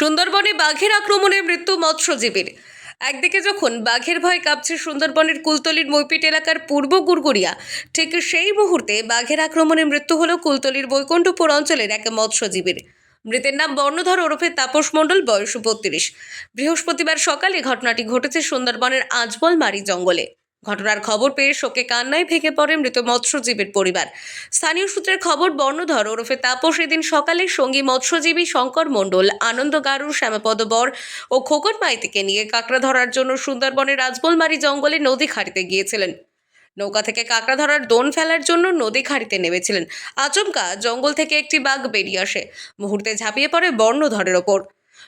সুন্দরবনে বাঘের আক্রমণে মৃত্যু মৎস্যজীবীর। একদিকে যখন বাঘের ভয় কাঁপছে সুন্দরবনের কুলতলির মৈপিট এলাকার পূর্ব গুরগুরিয়া ঠিক সেই মুহূর্তে বাঘের আক্রমণে মৃত্যু হলো কুলতলির বৈকুণ্ঠপুর অঞ্চলের এক মৎস্যজীবীর। মৃতের নাম বর্ণধর ওরফে তাপস মণ্ডল, বয়স বত্রিশ। বৃহস্পতিবার সকালে ঘটনাটি ঘটেছে সুন্দরবনের আজবলমারি জঙ্গলে। ঘটনার খবর পেয়ে শোকে কান্নায় ভেঙে পড়ে মৃত মৎস্যজীবীর পরিবার। স্থানীয় সূত্রের খবর, বর্ণধর ওরফে তাপস এদিন সকালে সঙ্গী মৎস্যজীবী শঙ্কর মণ্ডল, আনন্দ গারু, শ্যামাপদ বর ও খোকন মাইতিকে নিয়ে কাঁকড়া ধরার জন্য সুন্দরবনের রাজবলমারি জঙ্গলে নদী খাড়িতে গিয়েছিলেন। নৌকা থেকে কাঁকড়া ধরার দোন ফেলার জন্য নদী খাড়িতে নেমেছিলেন। আচমকা জঙ্গল থেকে একটি বাঘ বেরিয়ে আসে। মুহূর্তে ঝাঁপিয়ে পড়ে বর্ণধরের ওপর।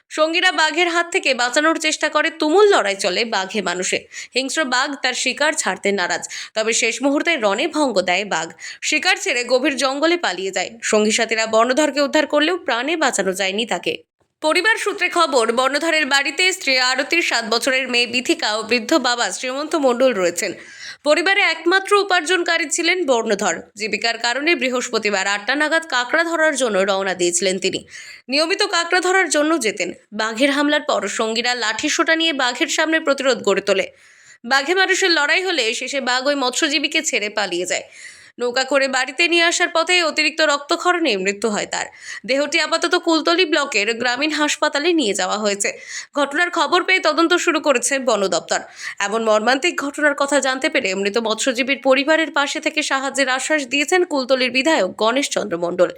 সঙ্গীরা বাঘের হাত থেকে বাঁচানোর চেষ্টা করে, তুমুল লড়াই চলে বাঘে মানুষে। হিংস্র বাঘ তার শিকার ছাড়তে নারাজ। তবে শেষ মুহূর্তে রণে ভঙ্গ দেয় বাঘ। শিকার ছেড়ে গভীর জঙ্গলে পালিয়ে যায়। সঙ্গী সাথীরা বর্ণধরকে উদ্ধার করলেও প্রাণে বাঁচানো যায়নি তাকে। পরিবার সূত্রে খবর, বর্ণধরের বাড়িতে স্ত্রী আরতির সাত বছরের মেয়ে বিথিকা ও বৃদ্ধ বাবা শ্রীমন্ত মণ্ডল রয়েছেন। পরিবারে একমাত্র উপার্জনকারী ছিলেন বর্ণধর। জীবিকার কারণে বৃহস্পতিবার আটটা নাগাদ কাঁকড়া ধরার জন্য রওনা দিয়েছিলেন তিনি। নিয়মিত কাঁকড়া ধরার জন্য যেতেন। বাঘের হামলার পর সঙ্গীরা লাঠি সোটা নিয়ে বাঘের সামনে প্রতিরোধ গড়ে তোলে। বাঘে মানুষের লড়াই হলে শেষে বাঘ ওই মৎস্যজীবীকে ছেড়ে পালিয়ে যায়। নৌকা করে বাড়িতে নিয়ে আসার পথে অতিরিক্ত রক্তক্ষরণে মৃত্যু হয় তার। দেহটি আপাতত কুলতলি ব্লকের গ্রামীণ হাসপাতালে নিয়ে যাওয়া হয়েছে। ঘটনার খবর পেয়ে তদন্ত শুরু করেছে বন দপ্তর। এমন মর্মান্তিক ঘটনার কথা জানতে পেরে মৃত মৎস্যজীবীর পরিবারের পাশে থেকে সাহায্যের আশ্বাস দিয়েছেন কুলতলির বিধায়ক গণেশ চন্দ্র মণ্ডল।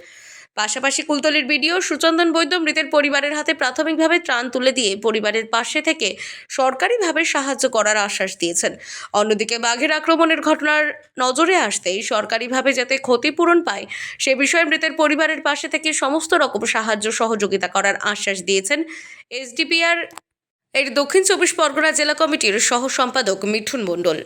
পাশাপাশি কুলতলির বিডিও সুচন্দন বৈদ্য মৃতের পরিবারের হাতে প্রাথমিকভাবে ত্রাণ তুলে দিয়ে পরিবারের পাশে থেকে সরকারিভাবে সাহায্য করার আশ্বাস দিয়েছেন। অন্যদিকে বাঘের আক্রমণের ঘটনার নজরে আসতেই সরকারিভাবে যাতে ক্ষতিপূরণ পায়, সে বিষয়ে মৃতের পরিবারের পাশে থেকে সমস্ত রকম সাহায্য সহযোগিতা করার আশ্বাস দিয়েছেন এসডিপিআর এর দক্ষিণ চব্বিশ পরগনা জেলা কমিটির সহ সম্পাদক মিঠুন মণ্ডল।